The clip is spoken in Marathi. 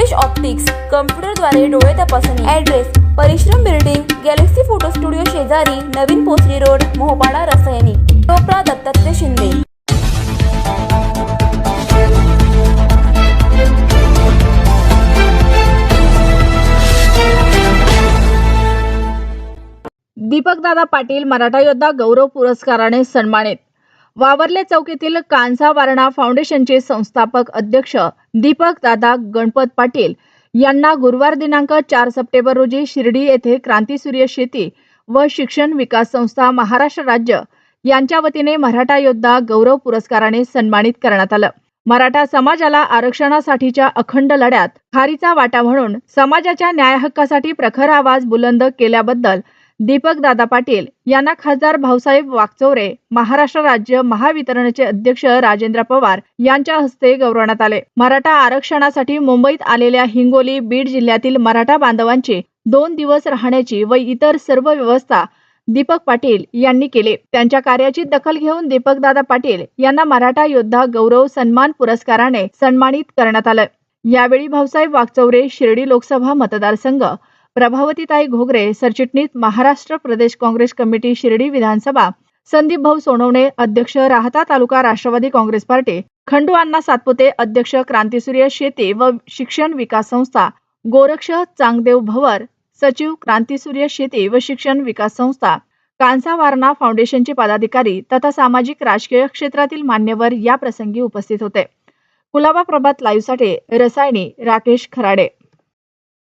दीपेश ऑप्टिक्स कम्प्युटरद्वारे डोळे तपासणी. ॲड्रेस परिश्रम बिल्डिंग गॅलेक्सी फोटो स्टुडिओ शेजारी नवीन पोचली रोड मोहपाडा रसायनी. टोपरा दत्तात्रय शिंदे. दीपकदादा पाटील मराठा योद्धा गौरव पुरस्काराने सन्मानित. वावरले चौकीतील कांसा वारणा फाउंडेशनचे संस्थापक अध्यक्ष दीपक दादा गणपत पाटील यांना गुरुवार दिनांक चार सप्टेंबर रोजी शिर्डी येथे क्रांतीसूर्य शेती व शिक्षण विकास संस्था महाराष्ट्र राज्य यांच्या वतीने मराठा योद्धा गौरव पुरस्काराने सन्मानित करण्यात आलं. मराठा समाजाला आरक्षणासाठीच्या अखंड लढ्यात खारीचा वाटा म्हणून समाजाच्या न्याय हक्कासाठी प्रखर आवाज बुलंद केल्याबद्दल दीपक दादा पाटील यांना खासदार भाऊसाहेब वाकचौरे महाराष्ट्र राज्य महावितरणचे अध्यक्ष राजेंद्र पवार यांच्या हस्ते गौरवण्यात आले. मराठा आरक्षणासाठी मुंबईत आलेल्या हिंगोली बीड जिल्ह्यातील मराठा बांधवांची दोन दिवस राहण्याची व इतर सर्व व्यवस्था दीपक पाटील यांनी केले. त्यांच्या कार्याची दखल घेऊन दीपक दादा पाटील यांना मराठा योद्धा गौरव सन्मान पुरस्काराने सन्मानित करण्यात आलं. यावेळी भाऊसाहेब वाकचौरे शिर्डी लोकसभा मतदारसंघ प्रभावतीताई घोगरे सरचिटणीस महाराष्ट्र प्रदेश काँग्रेस कमिटी शिर्डी विधानसभा. संदीप भाऊ सोनवणे अध्यक्ष राहता तालुका राष्ट्रवादी काँग्रेस पार्टी. खंडू अण्णा सातपुते अध्यक्ष क्रांतीसूर्य शेती व शिक्षण विकास संस्था. गोरक्ष चांगदेव भवर सचिव क्रांतीसूर्य शेती व शिक्षण विकास संस्था. कांसा वारणा फाउंडेशनचे पदाधिकारी तथा सामाजिक राजकीय क्षेत्रातील मान्यवर या प्रसंगी उपस्थित होते. कुलाबा प्रभात लाईव्हसाठी रसायनी राकेश खराडे.